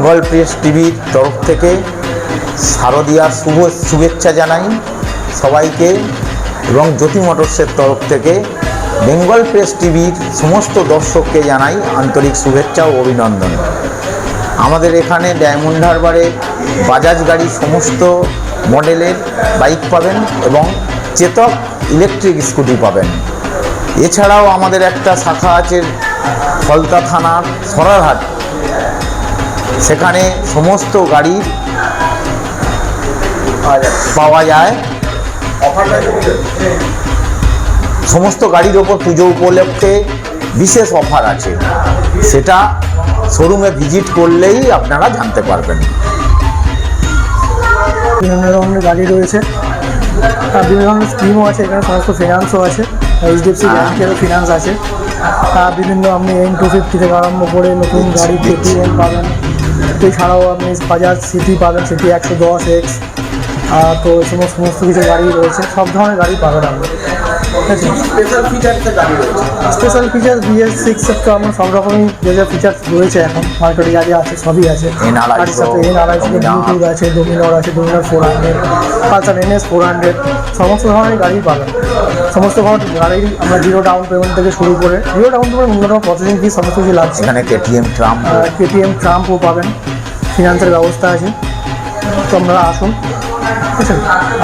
Bengal press টিভির তরফ থেকে শারদীয়ার শুভ শুভেচ্ছা জানাই সবাইকে এবং জ্যোতি মোটরসের তরফ থেকে বেঙ্গল প্রেস টিভির সমস্ত দর্শককে জানাই আন্তরিক শুভেচ্ছা ও অভিনন্দন। আমাদের এখানে ডায়মন্ড হারবারে বাজাজ গাড়ির সমস্ত মডেলের বাইক পাবেন এবং চেতক ইলেকট্রিক স্কুটি পাবেন। এছাড়াও আমাদের একটা শাখা আছে ফলতা থানার সরারহাট। সেখানে সমস্ত গাড়ির পাওয়া যায়। সমস্ত গাড়ির ওপর পুজো উপলক্ষে বিশেষ অফার আছে। সেটা শোরুমে ভিজিট করলেই আপনারা জানতে পারবেন। বিভিন্ন ধরনের গাড়ি রয়েছে। আর বিভিন্ন ধরনের স্কিমও আছে এখানে সমস্ত ফিনান্সও আছে। এইচডিএফসি ব্যাংকেরও ফিনান্স আছে। বিভিন্ন আপনি এন টু ফিফটি থেকে আরম্ভ করে নতুন গাড়ি কেটিএম পাবেন। এছাড়াও আপনি বাজাজ, সিটি পাবেন, সিটি একশো দশ এক্স তো এই সমস্ত সমস্ত কিছু গাড়ি রয়েছে। সব ধরনের গাড়ি পাবেন আপনি। স্পেশাল রয়েছে। ফিচার্স বিএস সিক্স তো আমার সব রকমই যে যা ফিচার্স রয়েছে এখন মার্কেটে যা যা আছে সবই আছে। তার সাথে এন আড়াইশো Dominar। ব্লুটুথ আছে ডোমিনার আছে Dominar four hundred Pulsar NS four hundred সমস্ত ধরনের গাড়ি পাবেন। সমস্ত ধরনের গাড়ি আমরা জিরো ডাউন পেমেন্ট থেকে শুরু করে জিরো ডাউন পেমেন্ট ন্যূনতম প্রসেসিং ফি সমস্ত কিছু লাগছে। এখানে কেটিএম ট্রাম কেটিএম ট্রাম্পও পাবেন। ফিনান্সের ব্যবস্থা আছে। তো আপনারা আসুন। ঠিক আছে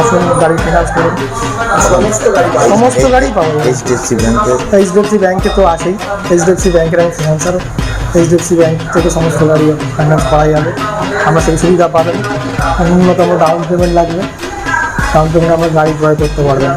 আসুন গাড়ি ফিনান্স করুন সমস্ত গাড়ি পাবেন এইচডিএফসি ব্যাংকে এইচডিএফসি ব্যাংকে তো আছেই। এইচডিএফসি ব্যাংকের আমি ফিনান্সার এইচডিএফসি ব্যাংক থেকে সমস্ত গাড়ি ফাইন্যান্স করা যাবে। আমরা সেই সুবিধা পাবেন। ন্যূনতম ডাউন পেমেন্ট লাগবে। ডাউন পেমেন্ট আমরা গাড়ি ক্রয় করতে পারবেন